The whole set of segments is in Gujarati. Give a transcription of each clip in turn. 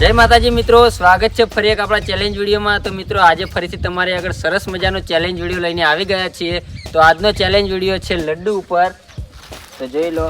જય માતાજી મિત્રો સ્વાગત છે ફરી એક આપણા ચેલેન્જ વિડીયોમાં. તો મિત્રો આજે ફરીથી તમારી આગળ સરસ મજાનો ચેલેન્જ વીડિયો લઈને આવી ગયા છીએ. તો આજનો ચેલેન્જ વીડિયો છે લડ્ડુ ઉપર. તો જોઈ લો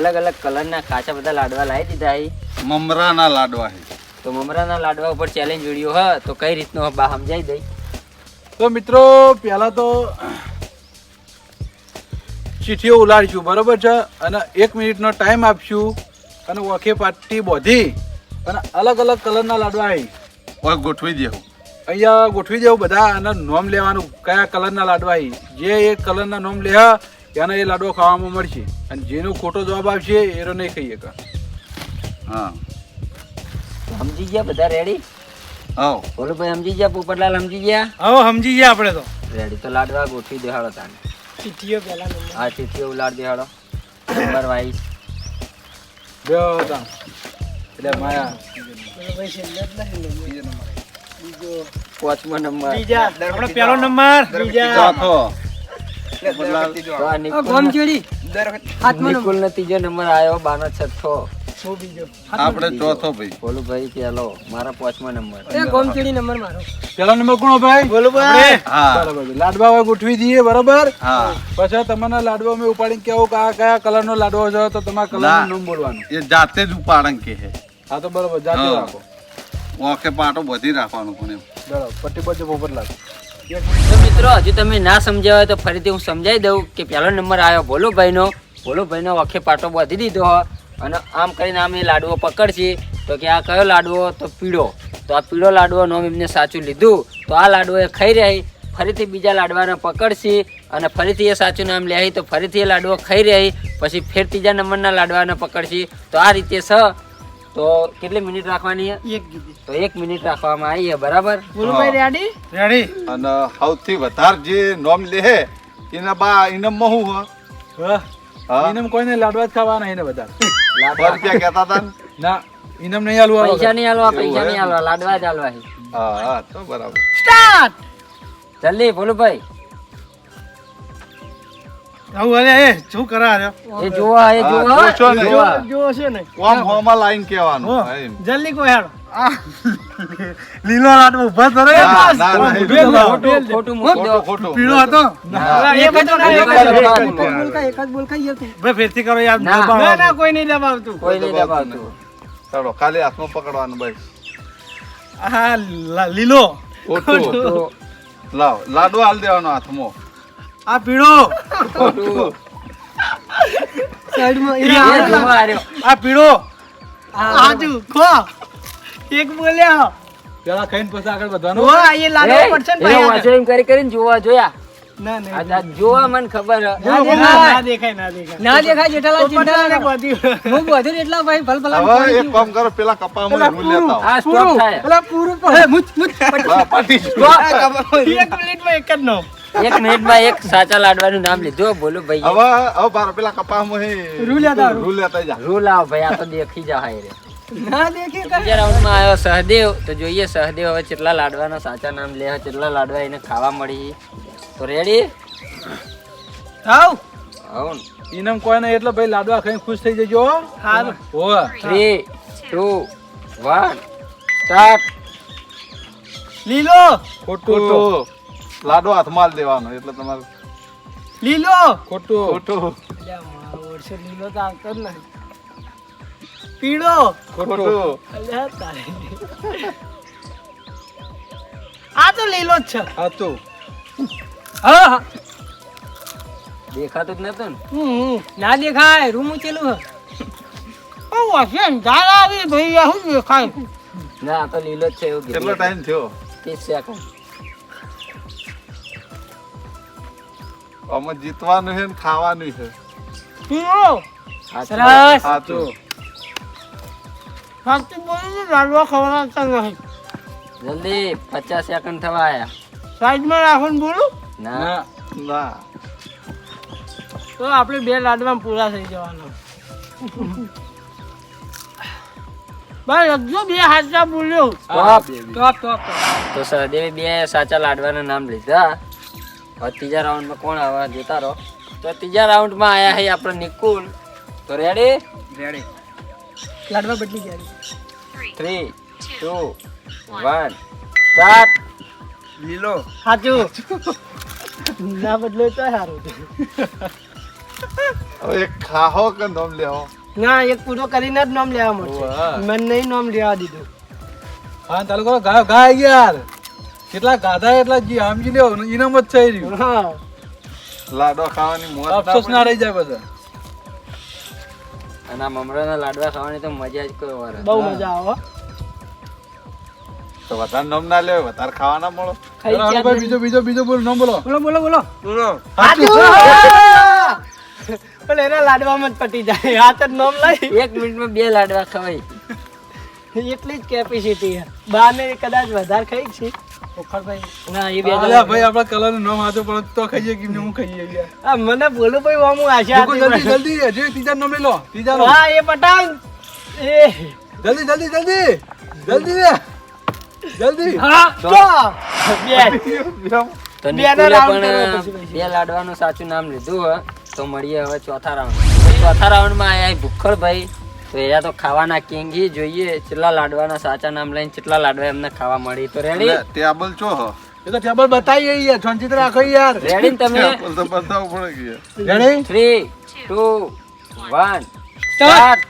અલગ અલગ કલરના કાચા બધા લાડવા લાવી દીધા મમરાના લાડવા તો મમરાના લાડવા ઉપર ચેલેન્જ વીડિયો હ તો કઈ રીતનો બા સમજાઈ દઈ. તો મિત્રો પહેલા તો ચીઠીઓ ઉલાડીશું બરોબર છે? અને એક મિનિટનો ટાઈમ આપશું. અને ઓખે પાટી બોધી. અને અલગ અલગ કલરના લાડવા આવી ઓય ગોઠવી દેવું અહીંયા ગોઠવી દેવું બધા અને નોમ લેવાનું કયા કલરના લાડવા આવી જે એ કલરના નોમ લે એને એ લાડવો ખાવામાં મળશે. અને જેનો ખોટો જવાબ આવશે એનો નહીં ખાઈએ કા હા. સમજી ગયા બધા રેડી હા બોલો ભાઈ સમજી ગયા? પોપટલાલ સમજી ગયા? હા સમજી ગયા આપણે તો. રેડી તો લાડવા ગોઠવી દેહાડો તાને. ચીઠીઓ પહેલા હા આ ચીઠીઓ ઉલાડ દેહાડો. નંબર વાઇઝ બે હતા. એટલે નંબર. બીજો પાંચમો નંબર. બીજા. આપણો પહેલો નંબર. બીજા. ચોથો ભાઈ. બોલું ભાઈ પેલો મારા પાંચમો નંબર. ગોમચીડી નંબર મારો. પેલો નંબર કોનો ભાઈ? બોલો ભાઈ હા. લાડવા હવે ગોઠવી દઈએ બરોબર? હા. પછી તમારા લાડવા મેં ઉપાડીને કેવું કયા કયા કલર નો લાડવો છે તો તમારા કલરનું નામ બોલવાનું. એ જાતે જ ઉપાડન કે છે. હા તો બરોબર જાતે હા. રાખો. ઓકે પાટો બધી રાખવાનું પણ એમ. બરાબર પટ્ટી પટ્ટી પોપટ લાગે તો મિત્રો હજુ તમે ના સમજ્યા હોય તો ફરીથી હું સમજાવી દઉં કે પહેલો નંબર આવ્યો ભોલુભાઈનો. ભોલુભાઈનો વખે પાટો બાંધી દીધો હો. અને આમ કરીને આમ એ લાડવો પકડશે. તો કે આ કયો લાડવો તો પીળો. તો આ પીળો લાડવો નામ એમને સાચું લીધું. તો આ લાડવો એ ખાઈ રહી. ફરીથી બીજા લાડવાને પકડશે અને ફરીથી એ સાચું નામ લે તો ફરીથી એ લાડવો ખાઈ રહી. પછી ફેર ત્રીજા નંબરના લાડવાને પકડશે. તો આ રીતે છ તો કેટલી મિનિટ રાખવાની છે? એક તો એક મિનિટ રાખવામાં આવી છે બરાબર? ગુરુભાઈ ભાઈ રેડી રેડી અને સૌથી વધારે જે નોમ લે હે એના બા ઇનામમાં હું. હ? હા? હા ઇનામ કોઈને લાડવા જ ખાવાના એને બધા. લાડવા? રૂપિયા કહેતા હતા ના? ઇનામ નહીં આલવા પૈસા નહીં આલવા પૈસા નહીં આલવા લાડવા જ આલવા હા હા તો બરાબર. સ્ટાર્ટ જલ્દી બોલું ભાઈ આવું અરે એ શું કરા રહ્યો એ જોવા એ જોવા. જોશો ને. જોવા. છે ને. કોમ હોમાં લાઈન કહેવાનું. જલ્દી કોઈ હેડો લીલો ઊભા. ના, ના, બેલ બેલ ખોટું ખોટું ખોટું ખોટું. પીળો હતો? એક જ હતો, એક એક જ જ હતો. હતો. ભાઈ ફેરથી કરો યાર ના. ના ના કોઈ નહીં દબાવતું. કોઈ નહીં દબાવતું ચાલો ખાલી હાથમાં પકડવાનું બસ. હા લીલો. ખોટું. લાવ લાડુ હાલ દેવાનો હાથમાં. આ પીળો. સાઈડમાં. આ પીળો. આજુ ખો. એક બોલ્યા. પેલા ખાઈને પછી આગળ વધવાનું? ઓ એ લાગે પડશે ને ભાઈ વાંચો એમ કરી કરીને જોવા જોયા. ના ના જોવા મને ખબર ના દેખાય ના દેખાય ના દેખાય. જેઠાલાલ ચિંતા બધી. હું બધું એટલા ભાઈ ભલ ભલા હવે એક કામ કરો પેલા કપામાં હું લેતા આ સ્ટોપ થાય. પેલા પૂરું પણ. હા, પતી ગયું. એક મિનિટમાં એક જ નો એક મિનિટમાં એક સાચા લાડવાનું નામ લીધું. બોલો ભાઈ હવે હવે બાર પેલા કપામાં હે. રૂલ્યા લેતા આવો. રૂ જા. રૂલા ભાઈ આ તો દેખી જાય રે. ના દેખે બીજા રાઉન્ડમાં આવ્યો સહદેવ. તો જોઈએ સહદેવ હવે કેટલા લાડવાના સાચા નામ લે કેટલા લાડવા એને ખાવા મળી. તો રેડી આવ. આવું ઇનામ કોઈને એટલે ભાઈ લાડવા ખાઈને ખુશ થઈ જજો હો. હારું. હોવે. થ્રી ટુ વન સ્ટાર્ટ લીલો. ખોટું. ખોટું. લાડુ હાથમાં માલ દેવાનો એટલે તમારે લીલો! ખોટું. ખોટું. વર્ષે લીલો તો આવતો જ નહીં. પીળો! ખોટું. અલ્યા, તારે. આ તો લીલો જ છે. હા તો હા હા. દેખાતું જ નતું ને. હમ, હમ. ના દેખાય રૂમ ઉચેલું હે ઓ, વાસે અંધાર આવી ભાઈ આવું શું દેખાય. ના તો લીલો જ છે એવું કેટલો ટાઈમ થયો? ત્રીસ સેકન્ડ આમાં જીતવાનું છે ને ખાવાનું છે. પીળો સરસ. સાચું સાચું બોલું લાડવા ખવડાવતા નહીં જલ્દી પચાસ સેકન્ડ થવા આયા. સાઈડમાં રાખો ને બોલું. ના. ના. ના. તો આપણે બે લાડવા પૂરા થઈ જવાના. લખજો બે હાથના બોલ્યો. ટોપ ટોપ ટોપ તો સહદેવે બે સાચા લાડવાના નામ લીધા. હવે ત્રીજા રાઉન્ડમાં કોણ આવે જોતા રહો. તો ત્રીજા રાઉન્ડમાં આયા છે આપણે નિકુલ. તો રેડી લાડવા બદલી ગયા થ્રી ટુ વન સ્ટાર્ટ લીલો. સાચું ના બદલે તો સારું હવે એક ખાહો કે નોમ લેવો ના એક પૂરો કરીને જ નામ લેવા મળશે. મને નહીં નામ લેવા દીધું. હા ચાલુ કરો. ગા ગાય યાર કેટલા ગાધા એટલા જી આમજી લેવો ઇનામ જ થઈ રહ્યું. હા. લાડવા ખાવાની મોત અફસોસ ના રહી જાય બધા. અને આ મમરાના લાડવા ખાવાની તો મજા જ કોઈ વાર બહુ મજા આવે તો વધારે નમ ના લેવો વધારે ખાવાના મળો. બીજો બીજો બીજો બોલો નામ બોલો. બોલો બોલો બોલો. સાચું પણ એના લાડવામાં જ પટી જાય. આ તો નોમ લઈ. એક મિનિટમાં બે લાડવા ખવાય. એટલી જ કેપેસિટી બાર ને કદાચ વધારે ખાઈ છે. ના એ બે અલ્યા ભાઈ આપણા કલરનું નામ હાથો પણ તો ખાઈએ કે હું ખાઈએ યાર. આ મને બોલું ભાઈ હું આશા જલ્દી જલ્દી હજી ત્રીજા નામ લો ત્રીજા હા એ પટાવ. એ. જલ્દી જલ્દી જલ્દી જલ્દી. જલ્દી. હા. બે. લાડવાનું સાચું નામ લીધું હોય તો મળીએ હવે ચોથા રાઉન્ડ ચોથા રાઉન્ડમાં આયા ભૂખડભાઈ તો એયા તો ખાવાના કિંગી જોઈએ કેટલા લાડવાના સાચા નામ લઈને કેટલા લાડવા એમને ખાવા મળી. તો રેડી ટેબલ ચો હ? એ તો ટેબલ બતાવીએ યાર છંચિત રાખો યાર. રેડી તમે? ટેબલ તો બતાવવું પડે કે ready three two one start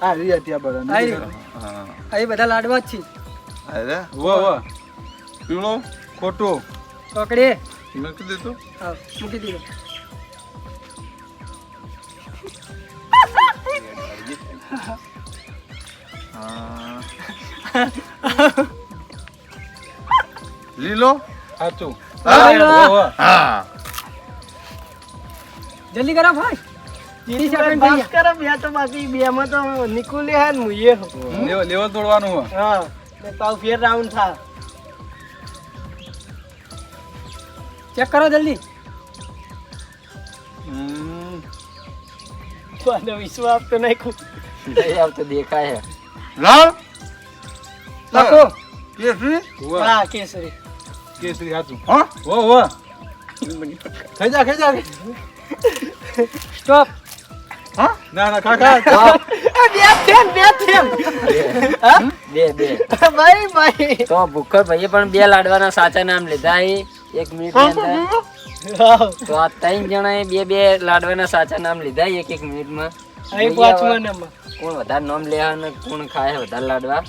હા રિયા ટેબલ આઈ હા. આ બધા લાડવા જ છે. અરે વો વો પીળો ખોટો. પકડી. મૂકી દીધું? હા મૂકી દીધો. લીલો? સાચું. હા જલ્દી કરો ભાઈ. ત્રીસ સેકન્ડ થઈ ગયા. બે તો બાકી બે માં તો નિકુલે હે ને લેવલ તોડવાનું હા ને ફેર રાઉન્ડ થા ચેક કરો જલ્દી. હમ. વિશ્વાસ તો નહીં નહીં આવતો દેખાય લાલ લખો. કેસરી? હા કેસરી. કેસરી સાચું હા? વો વો ખાઈ જા ખાઈ જા. સ્ટોપ હા? ના ના ખા ખા બે થેમ બે થેમ. બે. બે ભાઈ ભાઈ. તો ભૂખર ભાઈએ પણ બે લાડવાના સાચા નામ લીધા એક મિનિટ તો આ ત્રણ જણાએ બે બે લાડવાના સાચા નામ લીધા એક એક મિનિટમાં. અહીં પાંચમા નંબર. કોણ વધારે નામ લે કોણ ખાય વધારે લાડવા?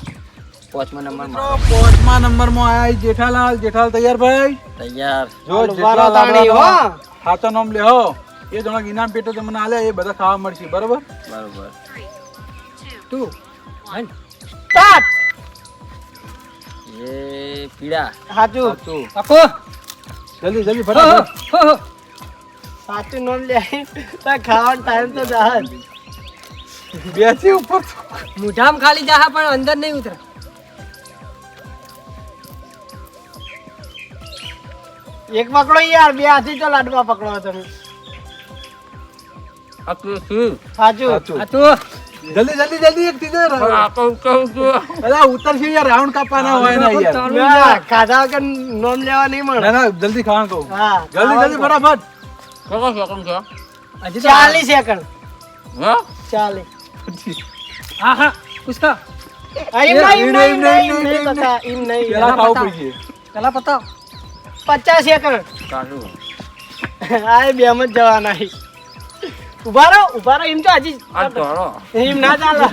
પાંચમા નંબર પાંચમા નંબરમાં આયા જેઠાલાલ. જેઠાલાલ તૈયાર ભાઈ? તૈયાર. જો હાલો, જેટલા વારો તાણી, લાડવા હો. હાથો નામ લે હો. એ જણા ઇનામ પેટે તમને આલે એ બધા ખાવા મળશે બરોબર? બરોબર. Two one. સ્ટાર્ટ! એ પીળા. સાચું સાચું લખો જલ્દી જલ્દી હો, હો, ફટાફટ. હો, હો. સાચું નામ લે ખાવાનો ટાઈમ તો જાહે. જ. બેથી ઉપર મોઢામાં ખાલી જાહા પણ અંદર નહીં ઉતરે. એક પકડો યાર બે હાથી તો લાડવા પકડો તમે જલ્દી જલ્દી જલ્દી એક ત્રીજો અલા ઉતરશે યાર રાઉન્ડ કાપવાના હોય ને યાર. ખાધા નોમ લેવા નહીં મળે. ના ના જલ્દી ખાવાનું કહું. હા જલ્દી જલ્દી ફટાફટ. હજી ચાલીસ સેકન્ડ. ચાલીસ. હા હા પુષ્કા પચાસ સેકન્ડ આ બે જ જવાના ઊભા રહો ઊભા રહો એમ તો હજી એમ ના ચાલે.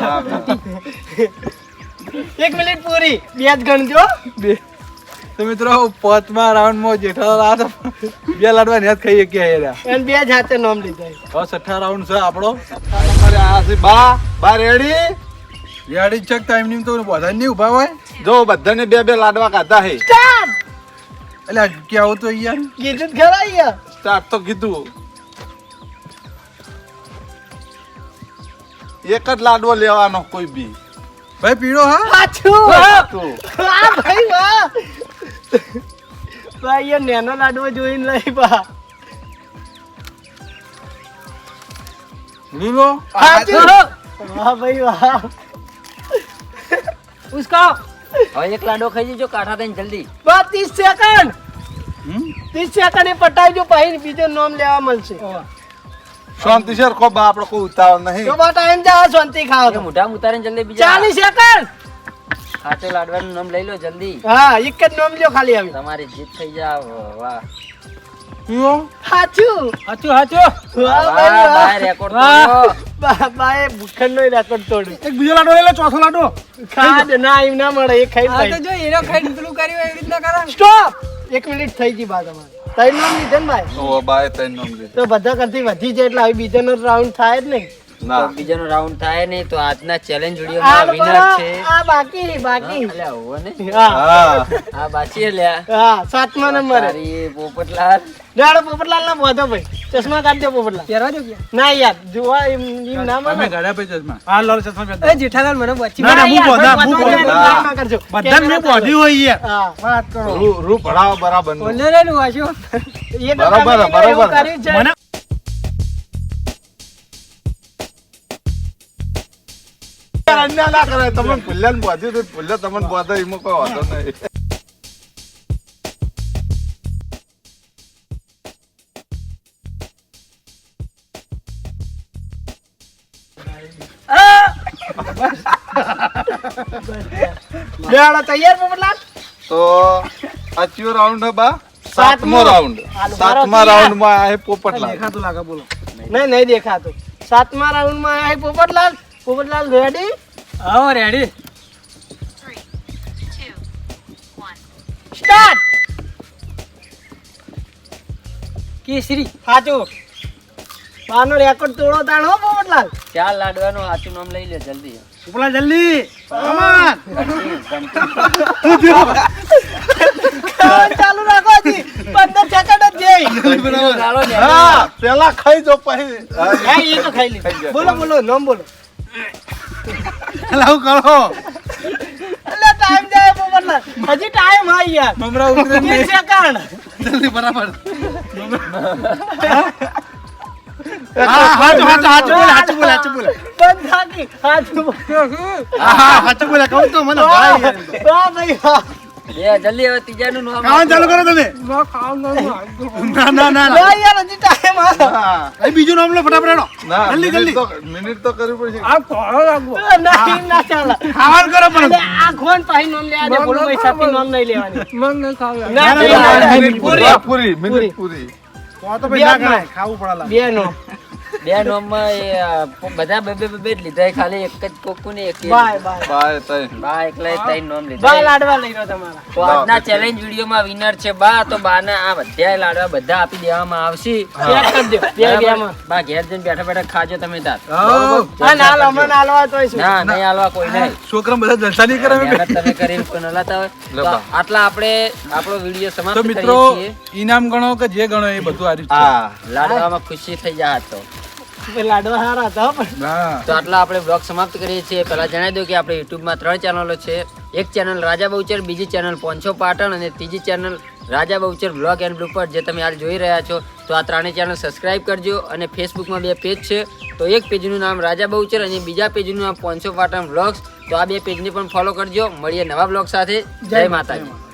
એક મિનિટ પૂરી. બે જ ગણજો બે. તો મિત્રો પાંચમા રાઉન્ડમાં જેઠાલાલ આ તો બે લાડવા ને ખાઈ અને બે જાતે નામ નોમ લીધા. હવે છઠ્ઠા રાઉન્ડ છે આપણો. નંબરે છે. બા બા રેડી? યાડી ચક ટાઈમની તો બધા નહીં ઊભા હોય? જો બધાને બે બે લાડવા ખાધા હે. સ્ટાર્ટ એટલે કેવું તો યાર કીધું ખરા યાર સ્ટાર્ટ તો કીધું. એક જ લાડવો લેવાનો કોઈ બી. ભાઈ પીળો હા? પાછું હા ભાઈ વાહ. ભાઈ એ નેનો લાડવો જોઈને લઈ બા. લીલો વાહ ભાઈ વાહ પુષ્કા હવે એક લાડો ખાઈ જજો કાઠા થઈને જલ્દી. બા ત્રીસ સેકન્ડ? ત્રીસ સેકન્ડ એ પટાવજો પછી બીજો નામ લેવા મળશે. શાંતિ સર કો બા આપણો કોઈ ઉતાવળ નહીં. તો બા ટાઈમ જા શાંતિ ખાવ તો. મોઢામાં ઉતારીને જલ્દી બીજા. ચાલીસ સેકન્ડ! સાચો લાડવાનું નામ લઈ લો જલ્દી. હા એક જ નામ લ્યો ખાલી આવી તમારી જીત થઈ જા વાહ. સાચું રેકોર્ડ. તોડ્યો. ભૂખંડનો રેકોર્ડ તોડ્યો. એક બીજો લાડો એટલે ચોથો લાડો. ના એમ ના મળે એ ખાઈ તો જો એનો ખાઈ પેલું કર્યું એવી રીતના કરે સ્ટોપ એક મિનિટ થઈ ગઈ બા તમારે. ત્રણ નામ લીધે ને ભાઈ? તો બાય તઈ નોમ લીધું. તો બધા કરતી વધી જાય એટલે હવે બીજાનો રાઉન્ડ થાય જ નહીં. ના. બીજાનો રાઉન્ડ થાય નહીં તો આજના ચેલેન્જ વિડીયોમાં વિનર છે. આ બાકી બાકી. અલ્યા, હોવે ને. હા. આ બાકી લ્યા હા સાતમા નંબર. અરે પોપટલાલ. જાડો પોપટલાલ ના બોધો ભાઈ. ચશ્મા કાઢજો પોપટલાલ. પહેરવા દો ના યાર જોવા એમ એમ ના અમે ગાડા પે ચશ્મા. હા લો ચશ્મા પહેર એ જેઠાલાલ મને બચી ના, ના, હું બોધા, હું બોધા. કરજો. બધા મે બોધી હોય યાર. હા. વાત કરો રૂ રૂ ભણાવો બરાબર બોલે રે નું આશો બરાબર, બરાબર. મને અન્યાય ના કરાય તમે ભૂલ્યા બોધ્યું તો ભૂલ્યા તમને બોધો એમાં કોઈ વાંધો નહીં બેહાડો તૈયાર પોપટલાલ તો આ રાઉન્ડ બા સાતમો. રાઉન્ડ સાતમા રાઉન્ડમાં આ પોપટલાલ દેખાતું લાગે બોલો નહીં નહીં દેખાતું સાતમા રાઉન્ડમાં આયા છે પોપટલાલ પોપટલાલ રેડી હા રેડી સ્ટાર્ટ કેસરી. સાચું પાનો રેકોર્ડ તોડો તાણ હો પોપટલાલ ચાલ લાડવાનું સાચું નામ લઈ લે જલ્દી. પોપટલાલ જલ્દી. કમાન ચાલુ રાખો હજી. પંદર સેકન્ડ જ જઈ હા પેલા ખાઈ જો પછી. હા એ તો ખાઈ લે. બોલો બોલો નામ બોલો. લાવ કરો. એટલે ટાઈમ જાય પોપટલાલ હજી ટાઈમ હા યાર. મમરા ઉતરે એક સેકન્ડ જલ્દી બરાબર. હા હાચું હાચું હાચું બોલે હાચું બોલે હાચું બોલ. બંધ થાકી હાચું બોલો. હા હા હાચું બોલ કહું તો મને ભાઈ હા ભાઈ વાહ. બે જલ્દી હવે ત્રીજાનું નામ ખાવાનું ચાલુ કરો તમે માં ખાવાનું ના ના ના વાહ યાર હજી ટાઈમ હા હા. બીજું નામ લો ફટાફટ હેડો. જલ્દી, જલ્દી. મિનિટ તો કરવી પડશે આ કોળો લાગવો ના ના ચાલે ખાવાનું કરો પણ આ ખોન પાહી નોમ લેવા દે બોલો ભાઈ સાથી નોમ નહીં લેવાની મગ ન ખાવ ના, ના, ના, ના, ના, પૂરી. પૂરી. મિનિટ પૂરી તો તો ભાઈ ના કરાય ખાવું પડે બે નો બે નોમમાં એ બધા બે બે બે બે જ લીધા. ખાલી એક જ કોકુને એક બાય બાય. બાય તઈ. બા એકલા તઈ નોમ બાય લીધા લાડવા લઈ રહ્યો તમારા. તો આજના ચેલેન્જ વિડીયોમાં વિનર છે બા. તો બાને આ બધા લાડવા બધા આપી દેવામાં આવશે. પેક કરી દો બે બે માં બા ઘેર જઈને બેઠા બેઠા ખાજો તમે તાર. હા. ના લમણ હાલવા તો ના નહીં હાલવા કોઈ નહીં. છોકરા બધા જલસા નહીં કરે મહેનત તમે કરી કોઈ ન લાતા હોય બા. આટલા આપણે આપણો વીડિયો સમાપ્ત કરીએ છીએ. ઇનામ ગણો કે જે ગણો એ બધું આ છે હા. લાડવામાં ખુશી થઈ જાય તો. બે લાડવા હારા હતા પણ. તો આટલા આપણે બ્લોગ સમાપ્ત કરીએ છીએ. પહેલા જણાવી દઉં કે આપણે યુટ્યુબમાં ત્રણ ચેનલો છે. એક ચેનલ રાજા બહુચર બીજી ચેનલ પોંચો પાટણ અને ત્રીજી channel Raja Bahuchar blog and blooper જે તમે હાલ જોઈ રહ્યા છો. તો આ ત્રણેય ચેનલ સબસ્ક્રાઇબ કરજો અને ફેસબુકમાં બે પેજ છે. તો એક પેજનું નામ રાજા બહુચર અને બીજા પેજનું નામ પોંચો પાટણ બ્લોગ્સ તો આ બે પેજને પણ ફોલો કરજો. મળીએ નવા બ્લોગ સાથે. જય માતાજી.